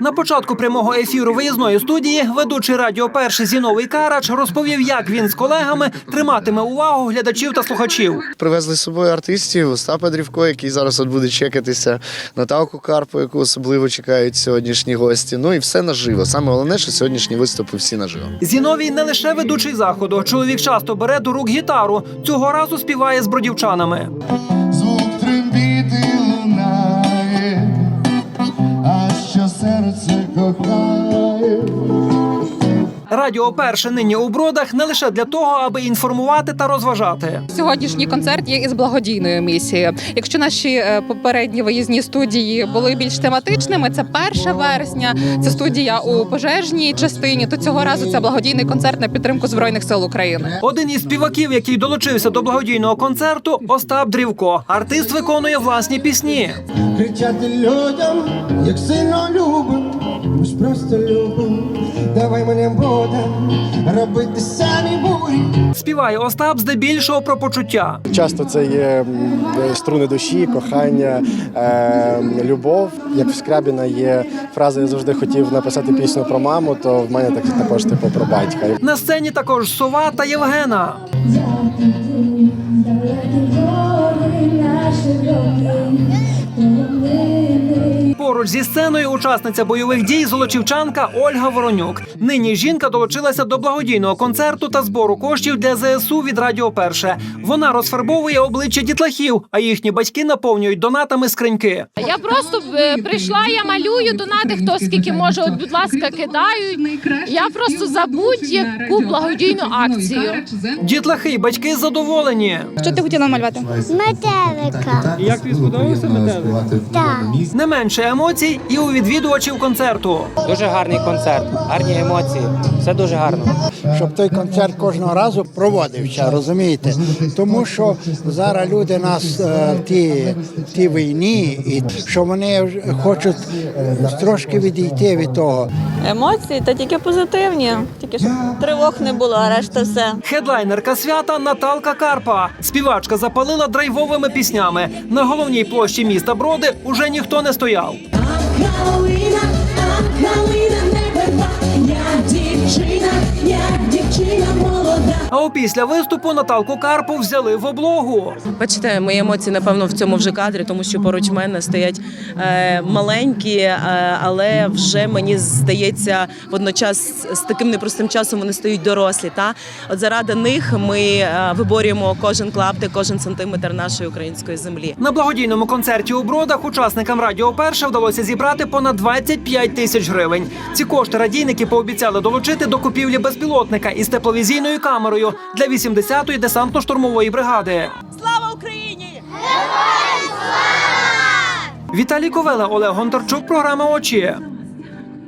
На початку прямого ефіру виїзної студії ведучий радіо Перший Зіновий Карач розповів, як він з колегами триматиме увагу глядачів та слухачів. Привезли з собою артистів Остапа Дрівко, який зараз от буде чекатися, Наталку Карпу, яку особливо чекають сьогоднішні гості. Ну і все наживо. Саме головне, що сьогоднішні виступи всі наживо. Зіновій не лише ведучий заходу. Чоловік часто бере до рук гітару. Цього разу співає з бродівчанами. Звук трембіти серце кохає. Радіо перше нині у бродах не лише для того, аби інформувати та розважати. Сьогоднішній концерт є із благодійною місією. Якщо наші е, попередні виїзні студії були більш тематичними, це 1 вересня, це студія у пожежній частині. То цього разу це благодійний концерт на підтримку збройних сил України. Один із співаків, який долучився до благодійного концерту, Остап Дрівко. Артист виконує власні пісні. Кричати людям, як сильно любим, ми ж просто любим. Давай мене будем робити самі бурі. Співає Остап здебільшого про почуття. Часто це є струни душі, кохання, е, любов. Як в Скрябіна є фраза Я завжди хотів написати пісню про маму, то в мене так також типу про батька. На сцені також Сова та Євгена. Поруч зі сценою учасниця бойових дій золочівчанка Ольга Воронюк. Нині жінка долучилася до благодійного концерту та збору коштів для ЗСУ від Радіо Перше. Вона розфарбовує обличчя дітлахів, а їхні батьки наповнюють донатами скриньки. Я просто е, прийшла, я малюю донати, хто скільки може, от, будь ласка, кидають. Я просто за будь-яку благодійну акцію. Дітлахи батьки задоволені. Що ти хотіла малювати? Метелика. Як тобі сподобався метелик? Так. Не менше емоцій і у відвідувачів концерту. Дуже гарний концерт, гарні емоції. Все дуже гарно. щоб той концерт кожного разу проводився, розумієте? Тому що зараз люди нас е, в ті, ті війні, і що вони хочуть е, трошки відійти від того. Емоції та тільки позитивні, тільки щоб тривог не було, а решта все. Хедлайнерка свята Наталка Карпа. Співачка запалила драйвовими піснями. На головній площі міста Броди уже ніхто не стояв. А не я дівчина. А опісля виступу Наталку Карпу взяли в облогу. Бачите, мої емоції напевно в цьому вже кадрі, тому що поруч мене стоять е, маленькі, е, але вже мені здається, водночас з таким непростим часом вони стають дорослі. Та от заради них ми е, виборюємо кожен клаптик, кожен сантиметр нашої української землі. На благодійному концерті у Бродах учасникам Радіо Перше вдалося зібрати понад 25 тисяч гривень. Ці кошти радійники пообіцяли долучити до купівлі безпілотника із тепловізійною камерою для 80-ї десантно-штурмової бригади. Слава Україні! Віталій Ковела, Олег Гонтарчук, програма Очі.